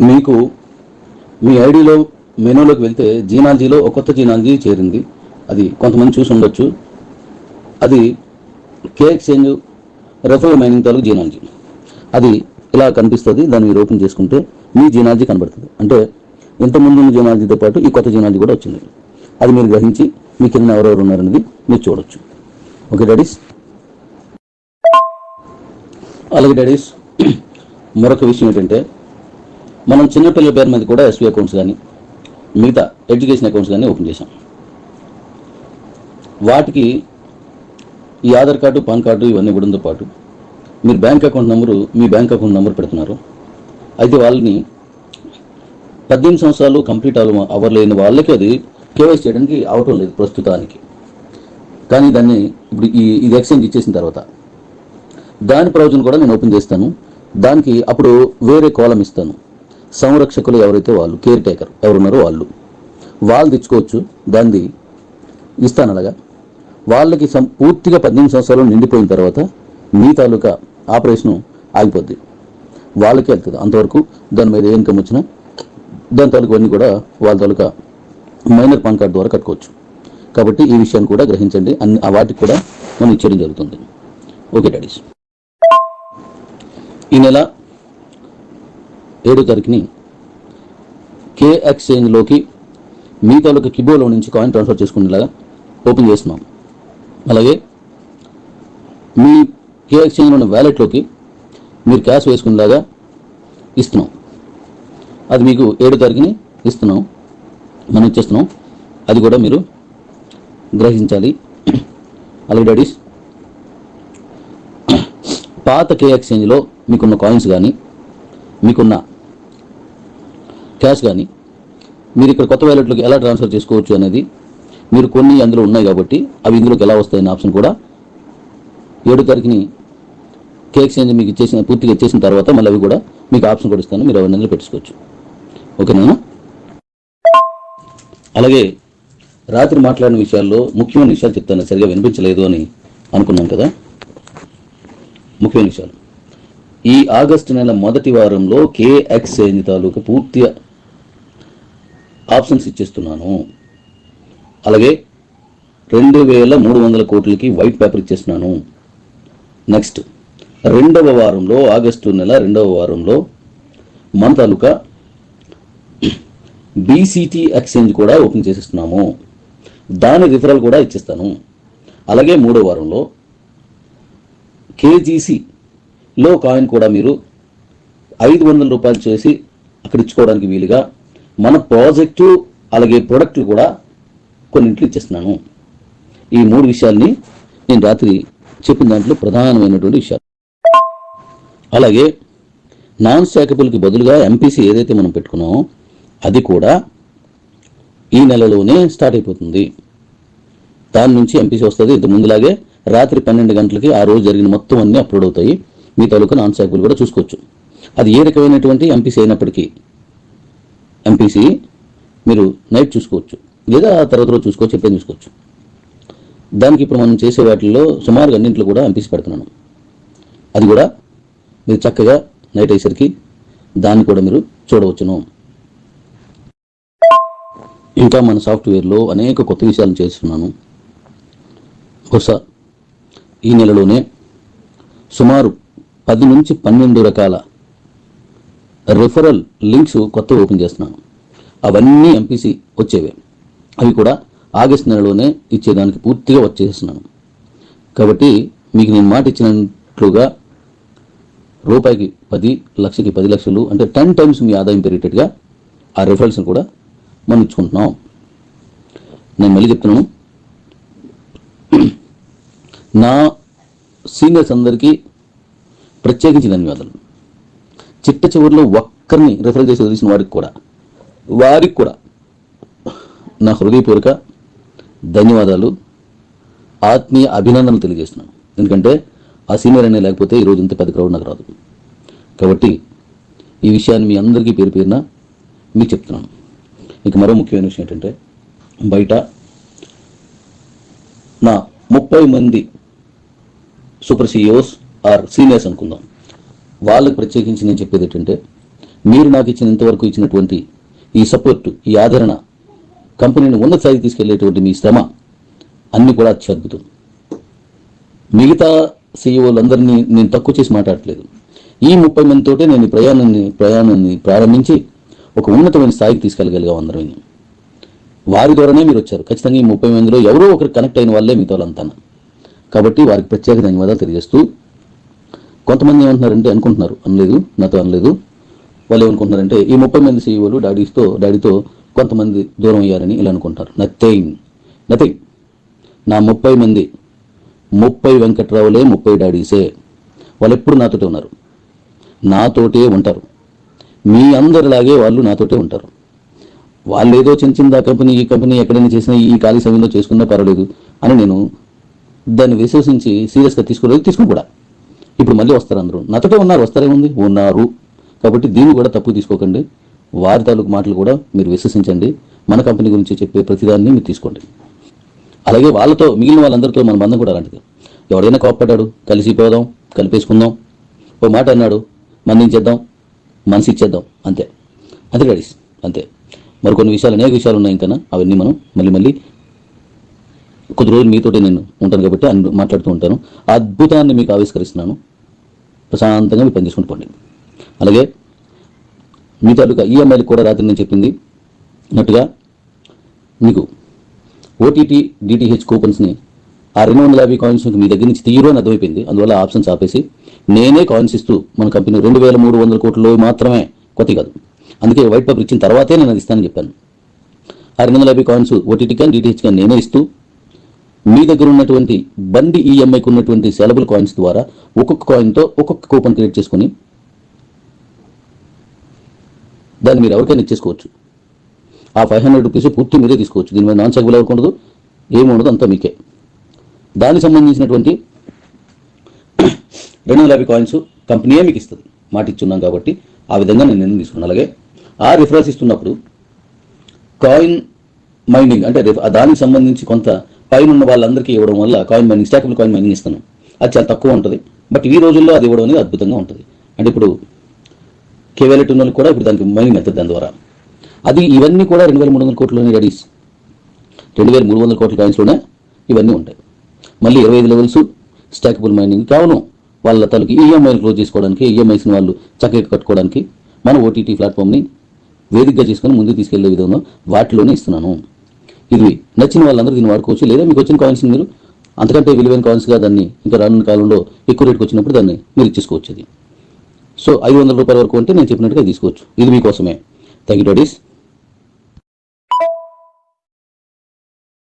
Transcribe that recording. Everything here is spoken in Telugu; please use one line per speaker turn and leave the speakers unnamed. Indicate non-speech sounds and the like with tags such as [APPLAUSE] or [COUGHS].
మీకు మీ ఐడిలో మెనూలోకి వెళ్తే జీనాంజీలో ఒక కొత్త జీనాంజీ చేరింది. అది కొంతమంది చూసి ఉండొచ్చు. అది కే ఎక్స్చేంజ్ రెఫర్ మైనింగ్ తాలూకు జీనాంజీ. అది ఇలా కనిపిస్తుంది. దాన్ని మీరు ఓపెన్ చేసుకుంటే మీ జీనాలజీ కనబడుతుంది. అంటే ఇంతకుముందు ముందు ఉన్న జీనాలజీతో పాటు ఈ కొత్త జీనాలజీ కూడా వచ్చింది. అది మీరు గ్రహించి మీ కింద ఎవరెవరు ఉన్నారనేది మీరు చూడొచ్చు. Okay daddy's? అలాగే డాడీస్ మరొక విషయం ఏంటంటే మనం చిన్నపిల్లల పేరు మీద కూడా ఎస్బీ అకౌంట్స్ కానీ మిగతా ఎడ్యుకేషన్ అకౌంట్స్ కానీ ఓపెన్ చేశాం. వాటికి ఈ ఆధార్ కార్డు పాన్ కార్డు ఇవన్నీ ఇవ్వడంతో పాటు మీరు బ్యాంక్ అకౌంట్ నెంబరు మీ బ్యాంక్ అకౌంట్ నెంబర్ పెడుతున్నారు. అయితే వాళ్ళని పద్దెనిమిది సంవత్సరాలు కంప్లీట్ అవ్వ అవ్వలేని వాళ్ళకి అది కేవైసీ చేయడానికి అవటం లేదు ప్రస్తుతానికి. కానీ దాన్ని ఇప్పుడు ఈ ఇది ఎక్స్చేంజ్ ఇచ్చేసిన తర్వాత దాని ప్రయోజనం కూడా నేను ఓపెన్ చేస్తాను. దానికి అప్పుడు వేరే కోలం ఇస్తాను. సంరక్షకులు ఎవరైతే వాళ్ళు కేర్ టేకర్ ఎవరున్నారో వాళ్ళు. వాళ్ళు తెచ్చుకోవచ్చు దాన్ని ఇస్తాను వాళ్ళకి సం- పూర్తిగా పద్దెనిమిది సంవత్సరాలు నిండిపోయిన తర్వాత మీ తాలూకా ఆపరేషను ఆగిపోద్ది. వాళ్ళకే వెళ్తుంది. అంతవరకు దాని మీద ఏ ఇన్కమ్ వచ్చినా దాని తాలూకు అన్నీ కూడా వాళ్ళ తాలూకా మైనర్ పాన్ కార్డు ద్వారా కట్టుకోవచ్చు. కాబట్టి ఈ విషయాన్ని కూడా గ్రహించండి. అన్ని ఆ వాటికి కూడా మనం ఇచ్చేయడం జరుగుతుంది. Okay daddies. ఈ నెల ఏడో తారీఖుని కే ఎక్స్చేంజ్లోకి మీ తాలూకా కిబోలో నుంచి కాయిన్ ట్రాన్స్ఫర్ చేసుకునేలాగా ఓపెన్ చేస్తున్నాం. అలాగే మీ కే ఎక్స్చేంజ్లో ఉన్న వ్యాలెట్లోకి మీరు క్యాష్ వేసుకునేలాగా ఇస్తున్నాం. అది మీకు ఏడో తారీఖుని ఇస్తున్నాం. మనం ఇచ్చేస్తున్నాం. అది కూడా మీరు గ్రహించాలి. అలాగే డాడీస్ పాత కే ఎక్స్చేంజ్లో మీకున్న కాయిన్స్ కానీ మీకున్న క్యాష్ కానీ మీరు ఇక్కడ కొత్త వ్యాలెట్లోకి ఎలా ట్రాన్స్ఫర్ చేసుకోవచ్చు అనేది మీరు కొన్ని అందులో ఉన్నాయి కాబట్టి అవి ఇందులోకి ఎలా వస్తాయనే ఆప్షన్ కూడా ఏడు తారీఖుని కే ఎక్స్చేంజ్ మీకు ఇచ్చేసిన పూర్తిగా ఇచ్చేసిన తర్వాత మళ్ళీ అవి కూడా మీకు ఆప్షన్ కూడా ఇస్తాను. మీరు అవన్నీ అందులో పెట్టుకోవచ్చు. ఓకేనా? అలాగే రాత్రి మాట్లాడిన విషయాల్లో ముఖ్యమైన విషయాలు చెప్తాను. సరిగా వినిపించలేదు అని అనుకున్నాం కదా? ముఖ్యమైన విషయాలు. ఈ ఆగస్టు నెల మొదటి వారంలో కే ఎక్స్చేంజ్ తాలూకు పూర్తిగా ఆప్షన్స్ ఇచ్చేస్తున్నాను. అలాగే రెండు వేల మూడు వందల కోట్లకి వైట్ పేపర్ ఇచ్చేస్తున్నాను. నెక్స్ట్ రెండవ వారంలో ఆగస్టు నెల రెండవ వారంలో మన తాలూకా బీసీటీ ఎక్స్చేంజ్ కూడా ఓపెన్ చేసేస్తున్నాము. దాని రిఫరల్ కూడా ఇచ్చేస్తాను. అలాగే మూడో వారంలో కేజీసీలో కాయిన్ కూడా మీరు ఐదు వందల రూపాయలు చేసి అక్కడ ఇచ్చుకోవడానికి వీలుగా మన ప్రాజెక్టు అలాగే ప్రొడక్ట్లు కూడా కొన్నింటికి ఇచ్చేస్తున్నాను. ఈ మూడు విషయాల్ని నేను రాత్రి చెప్పిన దాంట్లో ప్రధానమైనటువంటి విషయాలు. అలాగే నాన్ స్టాకబుల్కి బదులుగా ఎంపీసీ ఏదైతే మనం పెట్టుకున్నామో అది కూడా ఈ నెలలోనే స్టార్ట్ అయిపోతుంది. దాని నుంచి ఎంపీసీ వస్తుంది. ఇంత ముందులాగే రాత్రి పన్నెండు గంటలకి ఆ రోజు జరిగిన మొత్తం అన్నీ అప్లోడ్ అవుతాయి. మీ తాలూకా నాన్ స్టాకబుల్ కూడా చూసుకోవచ్చు. అది ఏ రకమైనటువంటి ఎంపీసీ అయినప్పటికీ ఎంపీసీ మీరు నైట్ చూసుకోవచ్చు. లేదా ఆ తర్వాత రోజు చూసుకోవచ్చు ఎప్పుడైనా చూసుకోవచ్చు. దానికి ఇప్పుడు మనం చేసే వాటిల్లో సుమారుగా అన్నింటిలో కూడా ఎంపీసీ పెడుతున్నాను. అది కూడా మీరు చక్కగా నైట్ అయ్యేసరికి దాన్ని కూడా మీరు చూడవచ్చును. ఇంకా మన సాఫ్ట్వేర్లో అనేక కొత్త విషయాలు చేస్తున్నాను. బహుశా ఈ నెలలోనే సుమారు పది నుంచి పన్నెండు రకాల రిఫరల్ లింక్స్ కొత్త ఓపెన్ చేస్తున్నాను. అవన్నీ ఎంపీసీ వచ్చేవే. అవి కూడా ఆగస్ట్ నెలలోనే ఇచ్చేదానికి పూర్తిగా వచ్చేస్తున్నాను. కాబట్టి మీకు నేను మాట ఇచ్చినట్లుగా రూపాయికి పది లక్షకి పది లక్షలు అంటే టెన్ టైమ్స్ మీ ఆదాయం పెరిగేటట్టుగా ఆ రిఫరల్స్ని కూడా మనం ఇచ్చుకుంటున్నాం. నేను మళ్ళీ చెప్తున్నాను. నా సీనియర్స్ అందరికీ ప్రత్యేకించి ధన్యవాదాలు. చిట్ట చివరిలో ఒక్కరిని రిఫర్ చేసి వదిలేసిన వారికి కూడా వారికి కూడా నా హృదయపూర్వక ధన్యవాదాలు ఆత్మీయ అభినందనలు తెలియజేస్తున్నాను. ఎందుకంటే ఆ సీనియర్ అనే లేకపోతే ఈరోజు ఇంత పెద్ద క్రౌడ్ నాకు రాదు. కాబట్టి ఈ విషయాన్ని మీ అందరికీ పేరు పేరున మీకు చెప్తున్నాను. ఇక మరో ముఖ్యమైన విషయం ఏంటంటే బయట నా ముప్పై మంది సూపర్ సీఈఓస్ ఆర్ సీనియర్స్ అనుకుందాం. వాళ్ళకు ప్రత్యేకించి నేను చెప్పేది ఏంటంటే మీరు నాకు ఇచ్చిన ఇంతవరకు ఇచ్చినటువంటి ఈ సపోర్ట్ ఈ ఆదరణ కంపెనీని ఉన్నత స్థాయికి తీసుకెళ్ళేటువంటి మీ శ్రమ అన్ని కూడా అత్యద్భుతం. మిగతా సీఈఓలందరినీ నేను తక్కువ చేసి మాట్లాడట్లేదు. ఈ ముప్పై మందితోటే నేను ఈ ప్రయాణాన్ని ప్రయాణాన్ని ప్రారంభించి ఒక ఉన్నతమైన స్థాయికి తీసుకెళ్ళగలిగాం అందరం వారి ద్వారానే మీరు వచ్చారు. ఖచ్చితంగా ఈ ముప్పై మందిలో ఎవరో ఒకరు కనెక్ట్ అయిన వాళ్ళే మీతో అంతా కాబట్టి వారికి ప్రత్యేక ధన్యవాదాలు తెలియజేస్తూ కొంతమంది ఏమంటున్నారంటే అనుకుంటున్నారు. అనలేదు నాతో అనలేదు. వాళ్ళు ఏమనుకుంటున్నారంటే ఈ ముప్పై మంది సీఈఓలు డాడీస్తో డాడీతో కొంతమంది దూరం అయ్యారని ఇలా అనుకుంటారు. నథింగ్ నథింగ్ నా ముప్పై మంది ముప్పై వెంకట్రావులే ముప్పై డాడీసే. వాళ్ళు ఎప్పుడు నాతోటే ఉన్నారు. నాతోటే ఉంటారు. మీ అందరిలాగే వాళ్ళు నాతోటే ఉంటారు. వాళ్ళు ఏదో చిన్న చిన్న కంపెనీ ఈ కంపెనీ ఎక్కడైనా చేసినా ఈ ఖాళీ సమయంలో చేసుకున్నా పర్వాలేదు అని నేను దాన్ని విశ్వసించి సీరియస్గా తీసుకోలేదు తీసుకుని కూడా. ఇప్పుడు మళ్ళీ వస్తారు అందరూ. నాతోటే ఉన్నారు వస్తారేముంది? ఉన్నారు. కాబట్టి దీన్ని కూడా తప్పు తీసుకోకండి. వారి తాలూకు మాటలు కూడా మీరు విశ్వసించండి. మన కంపెనీ గురించి చెప్పే ప్రతిదాన్ని మీరు తీసుకోండి. అలాగే వాళ్ళతో మిగిలిన వాళ్ళందరితో మన బంధం కూడా అలాంటిది. ఎవడైనా కోప్పడ్డాడు కలిసిపోదాం కలిపేసుకుందాం ఓ మాట అన్నాడు మందించేద్దాం మనసు ఇచ్చేద్దాం అంతే. అంతే గడిస్ అంతే. మరికొన్ని విషయాలు అనేక విషయాలు ఉన్నాయి ఇంకా అవన్నీ మనం మళ్ళీ మళ్ళీ కొద్ది రోజులు మీతోటే నేను ఉంటాను కాబట్టి అన్ని మాట్లాడుతూ ఉంటాను. అద్భుతాన్ని మీకు ఆవిష్కరిస్తున్నాను. ప్రశాంతంగా మీరు పనిచేసుకుంటూ పోండి అలాగే మీ తాలూకా ఈఎంఐలు కూడా రాత్రి నేను చెప్పింది. నట్టుగా మీకు ఓటీటీ డిటిహెచ్ కూపన్స్ని ఆ రెండు వందల యాభై కాయిన్స్ మీ దగ్గర నుంచి తీయరు అని అర్థమైపోయింది. అందువల్ల ఆప్షన్స్ ఆపేసి నేనే కాయిన్స్ ఇస్తూ మన కంపెనీ రెండు వేల మూడు వందల కోట్లలో మాత్రమే కొత్త కాదు. అందుకే వైట్ పేపర్ ఇచ్చిన తర్వాతే నేను అది ఇస్తానని చెప్పాను. ఆ రెండు వందల యాభై కాయిన్స్ ఓటీటీ కానీ డిటిహెచ్ కానీ నేనే ఇస్తూ మీ దగ్గర ఉన్నటువంటి బండి ఈఎంఐకి ఉన్నటువంటి సెలబుల్ కాయిన్స్ ద్వారా ఒక్కొక్క కాయిన్తో ఒక్కొక్క కూపన్ క్రియేట్ చేసుకుని దాన్ని మీరు ఎవరికైనా ఇచ్చేసుకోవచ్చు. ఆ ఫైవ్ హండ్రెడ్ రూపీస్ పూర్తి మీరే తీసుకోవచ్చు. దీని మీద నాన్ చెకబుల్ అవ్వకూడదు ఏమి ఉండదు అంతా మీకే. దానికి సంబంధించినటువంటి [COUGHS] రెండు వందల యాభై కాయిన్స్ కంపెనీయే మీకు ఇస్తుంది. మాట ఇచ్చున్నాం కాబట్టి ఆ విధంగా నేను నిర్ణయం తీసుకున్నాను? అలాగే ఆ రిఫరెన్స్ ఇస్తున్నప్పుడు కాయిన్ మైనింగ్ అంటే దానికి సంబంధించి కొంత పైన ఉన్న వాళ్ళందరికీ ఇవ్వడం వల్ల coin mining stackable coin mining ఇస్తాను అది చాలా తక్కువ ఉంటుంది. బట్ ఈ రోజుల్లో అది ఇవ్వడం అనేది అద్భుతంగా ఉంటుంది. అంటే ఇప్పుడు కేవలెట్ ఉన్న కూడా ఇప్పుడు దానికి మైనింగ్ అవుతుంది దాని ద్వారా. అది ఇవన్నీ కూడా రెండు వేల మూడు వందల కోట్లలోనే రెడీస్ రెండు వేల మూడు వందల కోట్ల కాయిన్స్లోనే ఇవన్నీ ఉంటాయి. మళ్ళీ ఇరవై ఐదు లెవెల్స్ స్టాకబుల్ మైనింగ్ కావును వాళ్ళ తలకి ఈఎంఐలు క్లోజ్ చేసుకోవడానికి ఈఎంఐస్ని వాళ్ళు చక్కగా కట్టుకోవడానికి మన ఓటీటీ ప్లాట్ఫామ్ని వేదికగా చేసుకొని ముందుకు తీసుకెళ్ళే విధంగా వాటిలోనే ఇస్తున్నాను. ఇది నచ్చిన వాళ్ళందరూ దీన్ని వాడుకోవచ్చు. లేదా మీకు వచ్చిన కాయిన్స్ మీరు అంతకంటే విలువైన కాయిన్స్గా దాన్ని ఇంకా రానున్న కాలంలో ఎక్కువ రేట్కి వచ్చినప్పుడు దాన్ని మీరు ఇచ్చేసుకోవచ్చు అది. సో ఐదు వందల రూపాయల వరకు అంటే నేను చెప్పినట్టుగా తీసుకోవచ్చు. ఇది మీకోసమే. Thank you daddy's